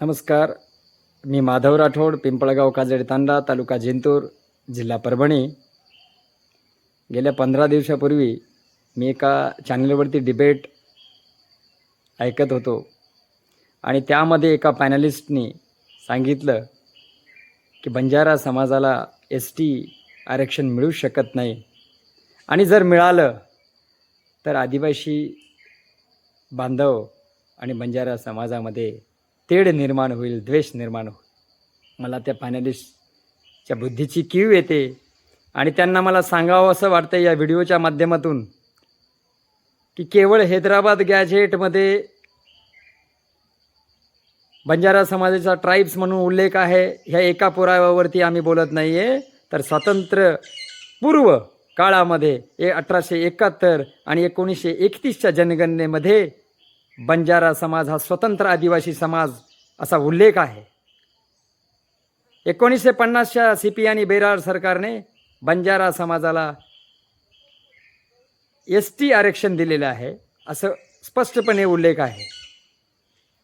नमस्कार. मी माधव राठोड पिंपळगाव काजडे तांडा तालुका जिंतूर जिल्हा परभणी. गेल्या पंधरा दिवसापूर्वी मी एका चॅनलवरती डिबेट ऐकत होतो आणि त्यामध्ये एका पॅनलिस्टनी सांगितलं की बंजारा समाजाला एस टी आरक्षण मिळू शकत नाही. आणि जर मिळालं तर आदिवासी बांधव आणि बंजारा समाजामध्ये तेढ निर्माण होईल द्वेष निर्माण होईल. मला त्या पॅनलिस्टच्या बुद्धीची कीव येते आणि त्यांना मला सांगावं असं वाटतं या व्हिडिओच्या माध्यमातून की केवळ हैदराबाद गॅझेटमध्ये बंजारा समाजाचा ट्राईब्स म्हणून उल्लेख आहे ह्या एका पुराव्यावरती आम्ही बोलत नाही आहे तर स्वातंत्र्य पूर्व काळामध्ये ए अठराशे एकाहत्तर आणि एकोणीसशे एकतीसच्या जनगणनेमध्ये बंजारा समाज हा स्वतंत्र आदिवासी समाज असा उल्लेख आहे. एकोणीसशे पन्नासच्या सी पी आणि बेरार सरकारने बंजारा समाजाला एस टी आरक्षण दिलेलं आहे असं स्पष्टपणे उल्लेख आहे.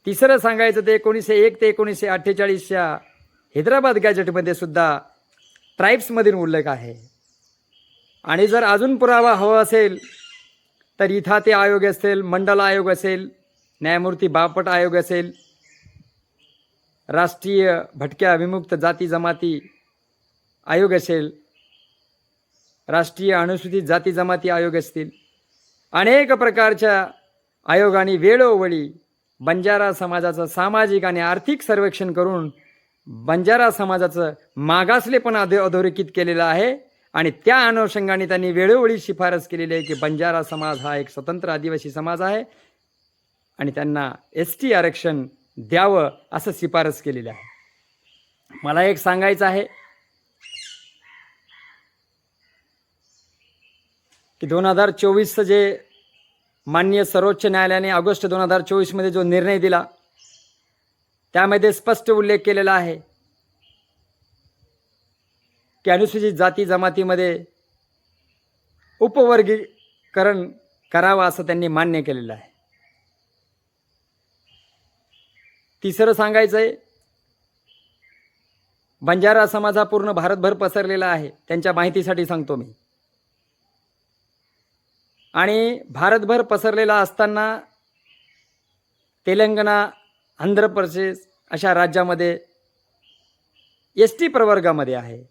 तिसरं सांगायचं ते एकोणीसशे एक ते एकोणीसशे अठ्ठेचाळीसच्या हैदराबाद गॅजेटमध्ये सुद्धा ट्राईब्समधील उल्लेख आहे. आणि जर अजून पुरावा हवा असेल तर इथं ते आयोग असेल मंडल आयोग असेल न्यायमूर्ती बापट आयोग असेल राष्ट्रीय भटक्या विमुक्त जाती जमाती आयोग असेल राष्ट्रीय अनुसूचित जाती जमाती आयोग असतील अनेक प्रकारच्या आयोगाने वेळोवेळी बंजारा समाजाचं सामाजिक आणि आर्थिक सर्वेक्षण करून बंजारा समाजाचं मागासलेपण अधो अधोरेखित केलेलं आहे आणि त्या अनुषंगाने त्यांनी वेळोवेळी शिफारस केलेली आहे की बंजारा समाज हा एक स्वतंत्र आदिवासी समाज आहे. आणि त्यांना एस टी आरक्षण द्यावं असं शिफारस केलेलं आहे. मला एक सांगायचं आहे की दोन हजार चोवीसचं जे माननीय सर्वोच्च न्यायालयाने ऑगस्ट दोन हजार चोवीसमध्ये जो निर्णय दिला त्यामध्ये स्पष्ट उल्लेख केलेला आहे की अनुसूचित जाती जमातीमध्ये उपवर्गीकरण करावं असं त्यांनी मान्य केलेलं आहे. तिसरं सांगायचं आहे बंजारा समाज हा पूर्ण भारतभर पसरलेला आहे त्यांच्या माहितीसाठी सांगतो मी. आणि भारतभर पसरलेला असताना तेलंगणा आंध्र प्रदेश अशा राज्यामध्ये एस टी प्रवर्गामध्ये आहे.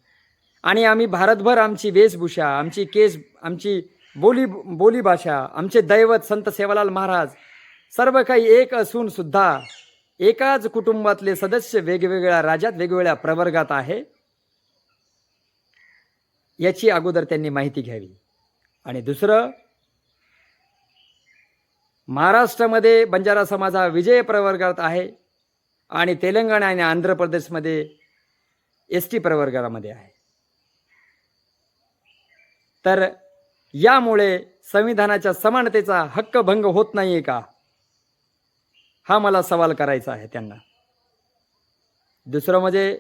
आणि आम्ही भारतभर आमची वेशभूषा आमची केस आमची बोली बोलीभाषा आमचे दैवत संत सेवालाल महाराज सर्व काही एक असूनसुद्धा एकाच कुटुंबातले सदस्य वेगवेगळ्या राज्यात वेगवेगळ्या प्रवर्गात आहे. याची अगोदर त्यांनी माहिती घ्यावी. आणि दुसरं महाराष्ट्रामध्ये बंजारा समाज हा विजय प्रवर्गात आहे आणि तेलंगणा आणि आंध्र प्रदेशमध्ये एस टी प्रवर्गामध्ये आहे. तर यामुळे संविधानाच्या समानतेचा हक्क भंग होत नाही आहे का? हा मला सवाल करायचा आहे त्यांना. दुसरं म्हणजे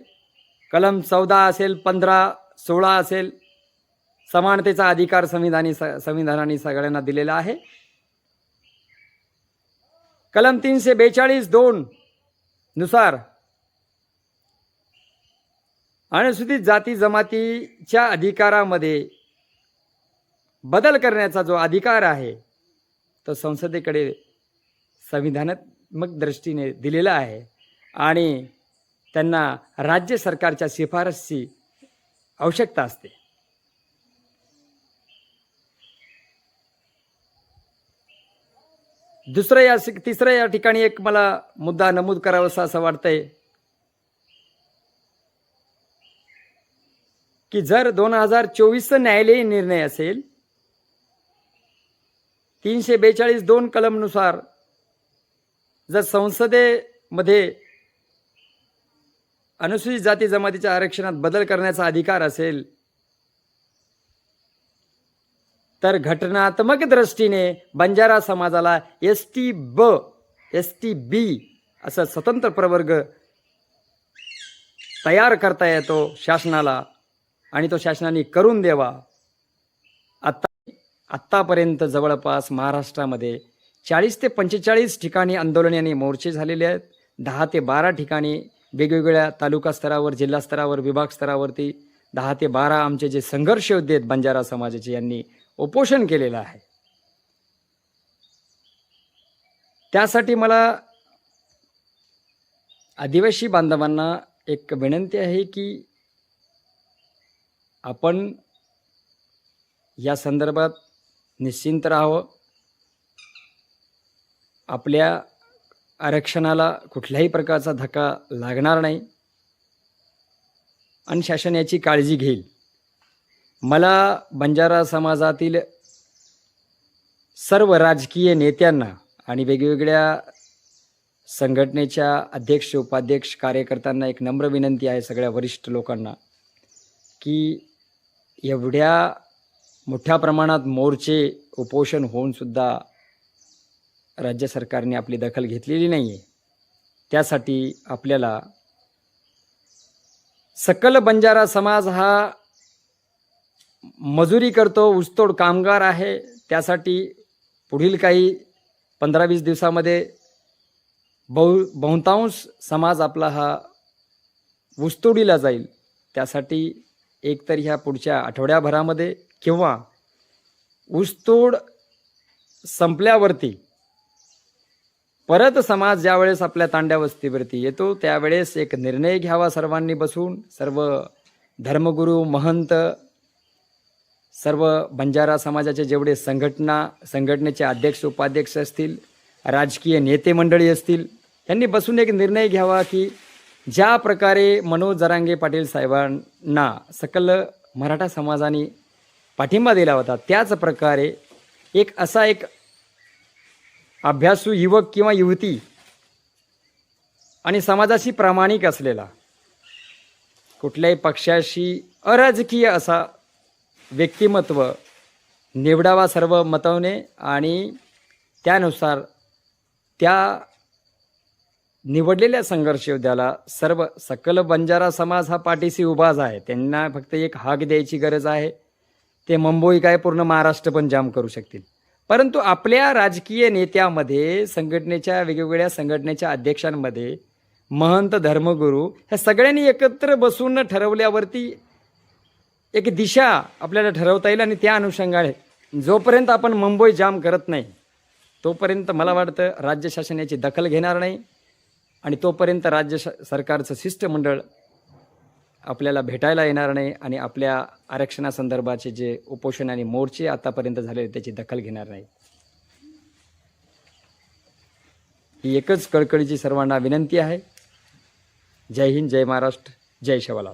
कलम चौदा असेल पंधरा सोळा असेल समानतेचा अधिकार संविधानी संविधानाने सगळ्यांना दिलेला आहे. कलम तीनशे बेचाळीस दोन नुसार अनुसूचित जाती जमातीच्या अधिकारामध्ये बदल करण्याचा जो अधिकार आहे तो संसदेकडे मग दृष्टीने दिलेला आहे. आणि त्यांना राज्य सरकारच्या शिफारसची आवश्यकता असते. दुसरं या तिसरं या ठिकाणी एक मला मुद्दा नमूद करावासा असं वाटतंय. की जर दोन हजार चोवीसचा न्यायालयीन निर्णय असेल तीनशे बेचाळीस दोन कलमनुसार जर संसदेमध्ये अनुसूचित जाती जमातीच्या आरक्षणात बदल करण्याचा अधिकार असेल तर घटनात्मक दृष्टीने बंजारा समाजाला एस टी ब एस टी बी असा स्वतंत्र प्रवर्ग तयार करता येतो शासनाला आणि तो शासनाने करून द्यावा. आत्ता आत्तापर्यंत जवळपास महाराष्ट्रामध्ये चाळीस ते पंचेचाळीस ठिकाणी आंदोलन आणि मोर्चे झालेले आहेत. दहा ते बारा ठिकाणी वेगवेगळ्या तालुका स्तरावर जिल्हा स्तरावर विभाग स्तरावरती दहा ते बारा आमचे जे संघर्ष होते आहेत बंजारा समाजाचे यांनी उपोषण केलेलं आहे. त्यासाठी मला आदिवासी बांधवांना एक विनंती आहे की आपण या संदर्भात निश्चिंत राहावं. आपल्या आरक्षणाला कुठल्याही प्रकारचा धक्का लागणार नाही. आणि शासन याची काळजी घेईल. मला बंजारा समाजातील सर्व राजकीय नेत्यांना आणि वेगवेगळ्या संघटनेच्या अध्यक्ष उपाध्यक्ष कार्यकर्त्यांना एक नम्र विनंती आहे सगळ्या वरिष्ठ लोकांना की एवढ्या मोठ्या प्रमाणात मोर्चे उपोषण होऊनसुद्धा राज्य सरकारने आपली दखल घेतलेली नाही आहे त्यासाठी आपल्याला सकल बंजारा समाज हा मजुरी करतो ऊसतोड कामगार आहे. त्यासाठी पुढील काही पंधरा वीस दिवसामध्ये बहु बहुतांश समाज आपला हा ऊसतोडीला जाईल. त्यासाठी एकतर ह्या पुढच्या आठवड्याभरामध्ये किंवा ऊसतोड संपल्यावरती परत समाज ज्यावेळेस आपल्या तांड्या वस्तीवरती येतो त्यावेळेस एक निर्णय घ्यावा सर्वांनी बसून. सर्व धर्मगुरू महंत सर्व बंजारा समाजाचे जेवढे संघटना संघटनेचे अध्यक्ष उपाध्यक्ष असतील राजकीय नेते मंडळी असतील यांनी बसून एक निर्णय घ्यावा की ज्या प्रकारे मनोज जरांगे पाटील साहेबांना सकल मराठा समाजाने पाठिंबा दिला होता त्याच प्रकारे एक असा एक अभ्यासू युवक किंवा युवती आणि समाजाशी प्रामाणिक असलेला कुठल्याही पक्षाशी अराजकीय असा व्यक्तिमत्व निवडावा सर्व मतवणे आणि त्यानुसार त्या निवडलेल्या संघर्ष योद्ध्याला सर्व सकल बंजारा समाज हा पाठीशी उभाच आहे. त्यांना फक्त एक हाक द्यायची गरज आहे. ते मुंबई काय पूर्ण महाराष्ट्र पण जाम करू शकतील. परंतु आपल्या राजकीय नेत्यामध्ये संघटनेच्या वेगवेगळ्या संघटनेच्या अध्यक्षांमध्ये महंत धर्मगुरू ह्या सगळ्यांनी एकत्र बसून ठरवल्यावरती एक दिशा आपल्याला ठरवता येईल आणि त्या अनुषंगाने. जोपर्यंत आपण मुंबई जाम करत नाही तोपर्यंत मला वाटतं राज्य शासन याची दखल घेणार नाही आणि तोपर्यंत राज्य श सरकारचं शिष्टमंडळ आपल्याला भेटायला येणार नाही आणि आपल्या आरक्षणासंदर्भाचे जे उपोषण आणि मोर्चे आतापर्यंत झाले त्याची दखल घेणार नाही. ही एकच कळकळीची सर्वांना विनंती आहे. जय हिंद जय महाराष्ट्र जय शिवलाल.